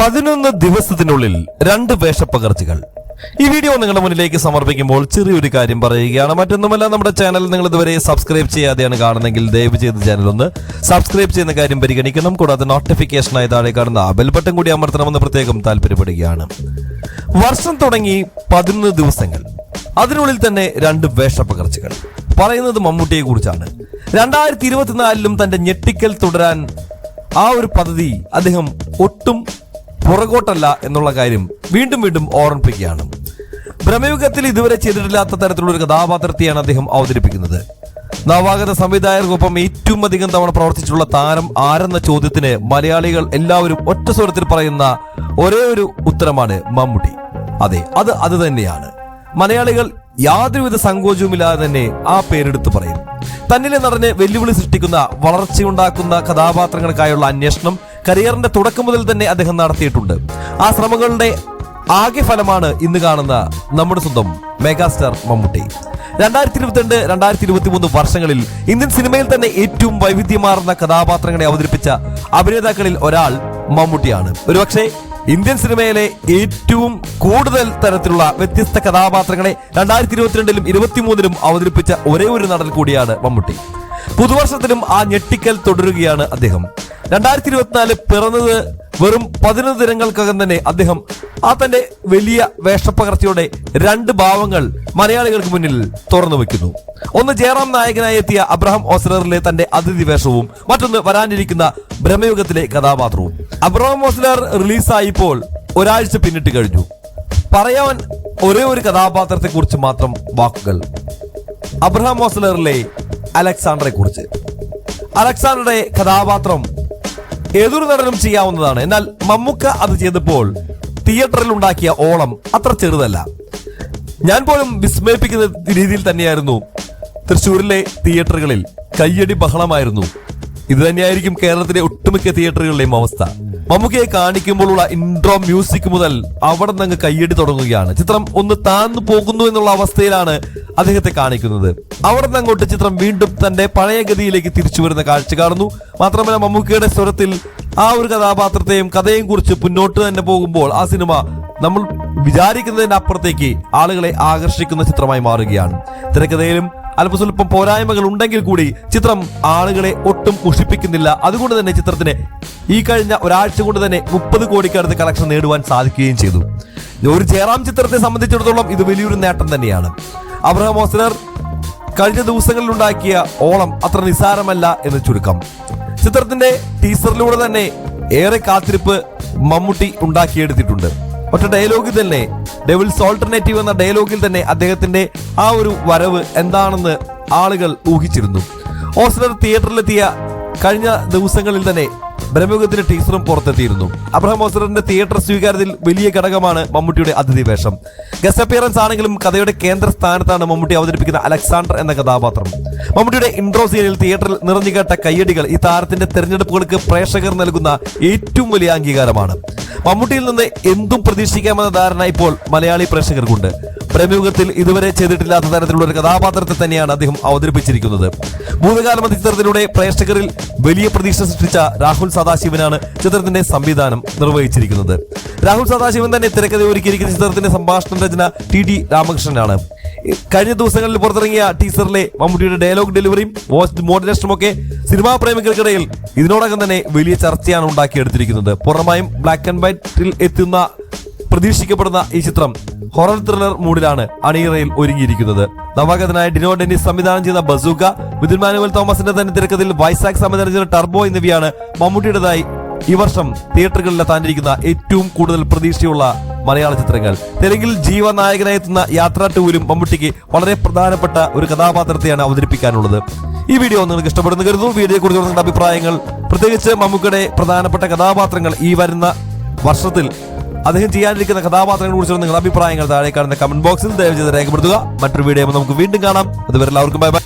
പതിനൊന്ന് ദിവസത്തിനുള്ളിൽ രണ്ട് വേഷപ്പകർച്ചകൾ. ഈ വീഡിയോ നിങ്ങളുടെ മുന്നിലേക്ക് സമർപ്പിക്കുമ്പോൾ ചെറിയൊരു കാര്യം പറയുകയാണ്. മറ്റൊന്നുമല്ല നമ്മുടെ ചാനൽ നിങ്ങൾ ഇതുവരെ സബ്സ്ക്രൈബ് ചെയ്യാതെയാണ് കാണുന്നെങ്കിൽ ദയവ് ചെയ്ത് ചാനൽ ഒന്ന് സബ്സ്ക്രൈബ് ചെയ്യുന്ന കാര്യം പരിഗണിക്കണം. കൂടാതെ നോട്ടിഫിക്കേഷനായി താഴെ കാണുന്ന ബെൽ ബട്ടൺ കൂടി അമർത്തണമെന്ന് പ്രത്യേകം താല്പര്യപ്പെടുകയാണ്. വർഷം തുടങ്ങി പതിനൊന്ന് ദിവസങ്ങൾ. അതിനുള്ളിൽ തന്നെ രണ്ട് വേഷപ്പകർച്ചകൾ. പറയുന്നത് മമ്മൂട്ടിയെ കുറിച്ചാണ്. രണ്ടായിരത്തി ഇരുപത്തിനാലിലും തന്റെ ഞെട്ടിക്കൽ തുടരാൻ ആ ഒരു പദ്ധതി അദ്ദേഹം ഒട്ടും പുറകോട്ടല്ല എന്നുള്ള കാര്യം വീണ്ടും വീണ്ടും ഓർമ്മിപ്പിക്കുകയാണ്. ഭ്രമയുഗത്തിൽ ഇതുവരെ ചെയ്തിട്ടില്ലാത്ത തരത്തിലുള്ള ഒരു കഥാപാത്രത്തെയാണ് അദ്ദേഹം അവതരിപ്പിക്കുന്നത്. നവാഗത സംവിധായകർക്കൊപ്പം ഏറ്റവും അധികം തവണ പ്രവർത്തിച്ചിട്ടുള്ള താരം ആരെന്ന ചോദ്യത്തിന് മലയാളികൾ എല്ലാവരും ഒറ്റ സ്വരത്തിൽ പറയുന്ന ഒരേ ഒരു ഉത്തരമാണ് മമ്മൂട്ടി. അതെ അത് അത് തന്നെയാണ്. മലയാളികൾ യാതൊരുവിധ സങ്കോചവുമില്ലാതെ തന്നെ ആ പേരെടുത്ത് പറയും. തന്നിലെ നടനെ വെല്ലുവിളി സൃഷ്ടിക്കുന്ന വളർച്ചയുണ്ടാക്കുന്ന കഥാപാത്രങ്ങൾക്കായുള്ള അന്വേഷണം കരിയറിന്റെ തുടക്കം മുതൽ തന്നെ അദ്ദേഹം നടത്തിയിട്ടുണ്ട്. ആ ശ്രമങ്ങളുടെ ആകെ ഫലമാണ് ഇന്ന് കാണുന്ന നമ്മുടെ സ്വന്തം മെഗാസ്റ്റാർ മമ്മൂട്ടി. രണ്ടായിരത്തി ഇരുപത്തിരണ്ട് രണ്ടായിരത്തി ഇരുപത്തി മൂന്ന് വർഷങ്ങളിൽ ഇന്ത്യൻ സിനിമയിൽ തന്നെ ഏറ്റവും വൈവിധ്യമാർന്ന കഥാപാത്രങ്ങളെ അവതരിപ്പിച്ച അഭിനേതാക്കളിൽ ഒരാൾ മമ്മൂട്ടിയാണ്. ഒരുപക്ഷെ ഇന്ത്യൻ സിനിമയിലെ ഏറ്റവും കൂടുതൽ തരത്തിലുള്ള വ്യത്യസ്ത കഥാപാത്രങ്ങളെ രണ്ടായിരത്തി ഇരുപത്തിരണ്ടിലും ഇരുപത്തിമൂന്നിലും അവതരിപ്പിച്ച ഒരേ ഒരു നടൻ കൂടിയാണ് മമ്മൂട്ടി. പുതുവർഷത്തിലും ആ ഞെട്ടിക്കൽ തുടരുകയാണ് അദ്ദേഹം. രണ്ടായിരത്തി ഇരുപത്തിനാല് പിറന്നത് വെറും പതിനൊന്ന് ദിനങ്ങൾക്കകം തന്നെ അദ്ദേഹം ആ തന്റെ വലിയ വേഷപ്പകർച്ചയുടെ രണ്ട് ഭാവങ്ങൾ മലയാളികൾക്ക് മുന്നിൽ തുറന്നു വെക്കുന്നു. ഒന്ന് ജയറാം നായകനായി എത്തിയ അബ്രഹാം ഓസ്ലറിലെ തന്റെ അതിഥി വേഷവും മറ്റൊന്ന് വരാനിരിക്കുന്ന ബ്രഹ്മയുഗത്തിലെ കഥാപാത്രവും. അബ്രഹാം ഓസ്ലർ റിലീസായിപ്പോൾ ഒരാഴ്ച പിന്നിട്ട് കഴിഞ്ഞു. പറയാൻ ഒരേ ഒരു കഥാപാത്രത്തെ കുറിച്ച് മാത്രം വാക്കുകൾ. അബ്രഹാം ഓസ്ലറിലെ അലക്സാണ്ടറെ കുറിച്ച്. അലക്സാണ്ടറുടെ കഥാപാത്രം ഏതൊരു നടനും ചെയ്യാവുന്നതാണ്. എന്നാൽ മമ്മൂക്ക അത് ചെയ്തപ്പോൾ തിയേറ്ററിൽ ഉണ്ടാക്കിയ ഓളം അത്ര ചെറുതല്ല. ഞാൻ പോലും വിസ്മയിപ്പിക്കുന്ന രീതിയിൽ തന്നെയായിരുന്നു തൃശ്ശൂരിലെ തിയേറ്ററുകളിൽ കയ്യടി ബഹളമായിരുന്നു. ഇത് തന്നെയായിരിക്കും കേരളത്തിലെ ഒട്ടുമിക്ക തിയേറ്ററുകളുടെയും അവസ്ഥ. മമ്മൂക്കയെ കാണിക്കുമ്പോഴുള്ള ഇൻട്രോ മ്യൂസിക് മുതൽ അവിടെ നിന്ന് കയ്യടി തുടങ്ങുകയാണ്. ചിത്രം ഒന്ന് താന്നു പോകുന്നു എന്നുള്ള അവസ്ഥയിലാണ് അദ്ദേഹത്തെ കാണിക്കുന്നത്. അവിടെ നിന്ന് അങ്ങോട്ട് ചിത്രം വീണ്ടും തന്റെ പഴയ ഗതിയിലേക്ക് തിരിച്ചു വരുന്ന കാഴ്ച കാണുന്നു. മാത്രമല്ല മമ്മൂക്കയുടെ സ്വരത്തിൽ ആ ഒരു കഥാപാത്രത്തെയും കഥയും കുറിച്ച് മുന്നോട്ട് തന്നെ പോകുമ്പോൾ ആ സിനിമ നമ്മൾ വിചാരിക്കുന്നതിന്റെ അപ്പുറത്തേക്ക് ആളുകളെ ആകർഷിക്കുന്ന ചിത്രമായി മാറുകയാണ്. തിരക്കഥയിലും അല്പസ്വല്പം പോരായ്മകൾ ഉണ്ടെങ്കിൽ കൂടി ചിത്രം ആളുകളെ ഒട്ടും മുഷിപ്പിക്കുന്നില്ല അതുകൊണ്ട് തന്നെ ചിത്രത്തിന് ഈ കഴിഞ്ഞ ഒരാഴ്ച കൊണ്ട് തന്നെ മുപ്പത് കോടിക്കടുത്ത് കളക്ഷൻ നേടുവാൻ സാധിക്കുകയും ചെയ്തു. ഒരു ജയറാം ചിത്രത്തെ സംബന്ധിച്ചിടത്തോളം ഇത് വലിയൊരു നേട്ടം തന്നെയാണ്. അബ്രഹാം ഓസ്ലർ കഴിഞ്ഞ ദിവസങ്ങളിൽ ഉണ്ടാക്കിയ ഓളം അത്ര നിസ്സാരമല്ല എന്ന് ചുരുക്കം. ചിത്രത്തിന്റെ ടീസറിലൂടെ തന്നെ ഏറെ കാത്തിരിപ്പ് മമ്മൂട്ടി ഉണ്ടാക്കിയെടുത്തിട്ടുണ്ട്. ഒറ്റ ഡയലോഗിൽ തന്നെ ഡെവിൾസ് ഓൾട്ടർനേറ്റീവ് എന്ന ഡയലോഗിൽ തന്നെ അദ്ദേഹത്തിന്റെ ആ ഒരു വരവ് എന്താണെന്ന് ആളുകൾ ഊഹിച്ചിരുന്നു. ഓസ്ലർ തിയേറ്ററിലെത്തിയ കഴിഞ്ഞ ദിവസങ്ങളിൽ തന്നെ ബ്രഹ്മയുഗത്തിന്റെ ടീസറും പുറത്തെത്തിയിരുന്നു. അബ്രഹാം ഓസറിന്റെ തിയേറ്റർ സ്വീകാര്യതയിൽ വലിയ ഘടകമാണ് മമ്മൂട്ടിയുടെ അതിഥി വേഷം. ഗസ്റ്റ് അപ്പിയറൻസ് ആണെങ്കിലും കഥയുടെ കേന്ദ്ര സ്ഥാനത്താണ് മമ്മൂട്ടി അവതരിപ്പിക്കുന്ന അലക്സാണ്ടർ എന്ന കഥാപാത്രം. മമ്മൂട്ടിയുടെ ഇൻട്രോ സീനിൽ തിയേറ്ററിൽ നിറഞ്ഞു കേട്ട കയ്യടികൾ ഈ താരത്തിന്റെ തെരഞ്ഞെടുപ്പുകൾക്ക് പ്രേക്ഷകർ നൽകുന്ന ഏറ്റവും വലിയ അംഗീകാരമാണ്. മമ്മൂട്ടിയിൽ നിന്ന് എന്തും പ്രതീക്ഷിക്കാമെന്ന ധാരണ ഇപ്പോൾ മലയാളി പ്രേക്ഷകർക്കുണ്ട്. പ്രമുഖത്തിൽ ഇതുവരെ ചെയ്തിട്ടില്ലാത്ത തരത്തിലുള്ള ഒരു കഥാപാത്രത്തെ തന്നെയാണ് അദ്ദേഹം അവതരിപ്പിച്ചിരിക്കുന്നത്. ഭൂതകാല ചിത്രത്തിലൂടെ പ്രേക്ഷകരിൽ വലിയ പ്രതീക്ഷ സൃഷ്ടിച്ച രാഹുൽ സദാശിവനാണ് ചിത്രത്തിന്റെ സംവിധാനം നിർവഹിച്ചിരിക്കുന്നത്. രാഹുൽ സദാശിവൻ തന്നെ തിരക്കഥ ഒരുക്കിയിരിക്കുന്ന ചിത്രത്തിന്റെ സംഭാഷണ രചന ടി ഡി രാമകൃഷ്ണനാണ്. കഴിഞ്ഞ ദിവസങ്ങളിൽ പുറത്തിറങ്ങിയ ടീസറിലെ മമ്മൂട്ടിയുടെ ഡയലോഗ് ഡെലിവറിയും വോയിസ് മോഡുലേഷനും ഒക്കെ സിനിമാ പ്രേമികൾക്കിടയിൽ ഇതിനോടകം തന്നെ വലിയ ചർച്ചയാണ് ഉണ്ടാക്കിയെടുത്തിരിക്കുന്നത്. പൂർണമായും ബ്ലാക്ക് ആൻഡ് വൈറ്റിൽ എത്തുന്ന പ്രതീക്ഷിക്കപ്പെടുന്ന ഈ ചിത്രം ഹൊറർ ത്രില്ലർ മൂഡിലാണ് അണിയറയിൽ ഒരുങ്ങിയിരിക്കുന്നത്. നവാഗതനായ ഡിനോ ഡെന്നിസ് സംവിധാനം ചെയ്ത ബസൂക വിതുൽ മാനുവൽ തോമസിന്റെ തന്നെ തിരക്കഥയിൽ വൈസാഖ് സംവിധാനം ചെയ്ത ടർബോ എന്നിവയാണ് മമ്മൂട്ടിയുടേതായി ഈ വർഷം തിയേറ്ററുകളിൽ എത്താനിരിക്കുന്ന ഏറ്റവും കൂടുതൽ പ്രതീക്ഷയുള്ള മലയാള ചിത്രങ്ങൾ. തെലുങ്കിൽ ജീവനായകനായി എത്തുന്ന യാത്രാ മമ്മൂട്ടിക്ക് വളരെ പ്രധാനപ്പെട്ട ഒരു കഥാപാത്രത്തെയാണ് അവതരിപ്പിക്കാനുള്ളത്. ഈ വീഡിയോ നിങ്ങൾക്ക് ഇഷ്ടപ്പെടുന്നു കരുതുന്നു. കുറിച്ച് നിങ്ങളുടെ അഭിപ്രായങ്ങൾ പ്രത്യേകിച്ച് മമ്മൂക്കയുടെ പ്രധാനപ്പെട്ട കഥാപാത്രങ്ങൾ ഈ വരുന്ന വർഷത്തിൽ അദ്ദേഹം ചെയ്യാനിരിക്കുന്ന കഥാപാത്രങ്ങളെ കുറിച്ചുള്ള നിങ്ങളുടെ അഭിപ്രായങ്ങൾ താഴെ കാണുന്ന കമന്റ് ബോക്സിൽ ദയവ് ചെയ്ത് രേഖപ്പെടുത്തുക. മറ്റൊരു വീഡിയോ നമുക്ക് വീണ്ടും കാണാം. അതുവരെ എല്ലാവർക്കും ബൈ ബൈ